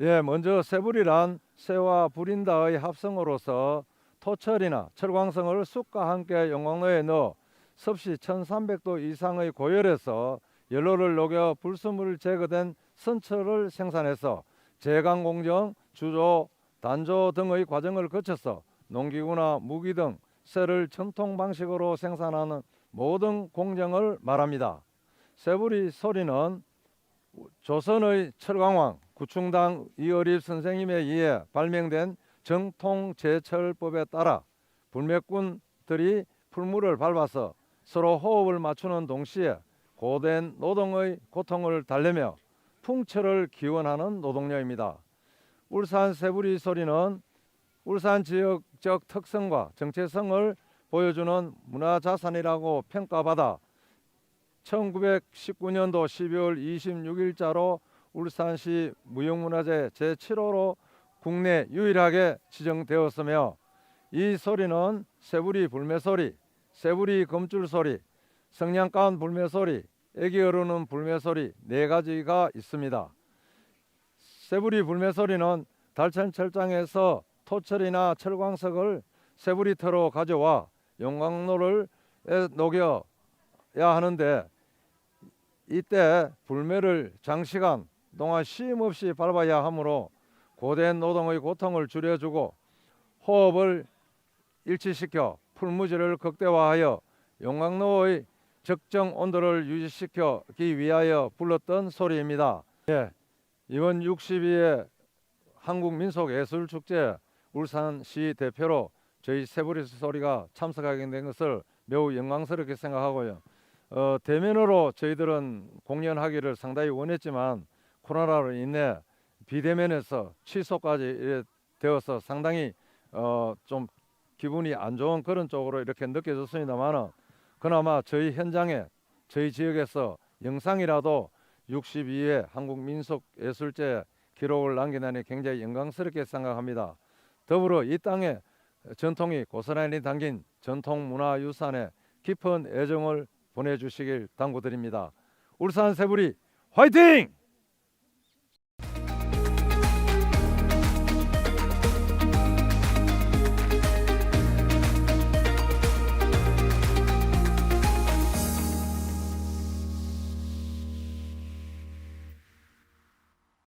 예, 먼저 세불이란 새와 불인다의 합성어로서 토철이나 철광성을 쑥과 함께 용광로에 넣어 섭씨 1300도 이상의 고열에서 연로를 녹여 불순물을 제거된 선철을 생산해서 제강 공정, 주조, 단조 등의 과정을 거쳐서 농기구나 무기 등 쇠를 전통 방식으로 생산하는 모든 공정을 말합니다. 세부리 소리는 조선의 철강왕 구충당 이어립 선생님에 의해 발명된 정통 제철법에 따라 불매꾼들이 풀물을 밟아서 서로 호흡을 맞추는 동시에 고된 노동의 고통을 달래며 풍철을 기원하는 노동요입니다. 울산 세부리 소리는 울산 지역적 특성과 정체성을 보여주는 문화자산이라고 평가받아 1919년도 12월 26일자로 울산시 무형문화재 제7호로 국내 유일하게 지정되었으며 이 소리는 새부리 불매소리, 새부리 검줄소리, 성냥가운 불매소리, 애기 어르는 불매소리 네 가지가 있습니다. 새부리 불매소리는 달천 철장에서 토철이나 철광석을 새부리터로 가져와 용광로를 에 녹여야 하는데 이때 불매를 장시간 동안 쉼 없이 밟아야 하므로 고된 노동의 고통을 줄여주고 호흡을 일치시켜 풀무지를 극대화하여 용광로의 적정 온도를 유지시키기 위하여 불렀던 소리입니다. 예, 이번 62회 한국민속예술축제 울산시 대표로 저희 세부리 소리가 참석하게 된 것을 매우 영광스럽게 생각하고요. 어, 대면으로 저희들은 공연하기를 상당히 원했지만 코로나로 인해 비대면에서 취소까지 되어서 상당히 어, 좀 기분이 안 좋은 그런 쪽으로 이렇게 느껴졌습니다만은 그나마 저희 현장에 저희 지역에서 영상이라도 62회 한국민속예술제 기록을 남기다니 굉장히 영광스럽게 생각합니다. 더불어 이 땅에 전통이 고스란히 담긴 전통문화유산에 깊은 애정을 보내주시길 당부드립니다. 울산 세부리 화이팅!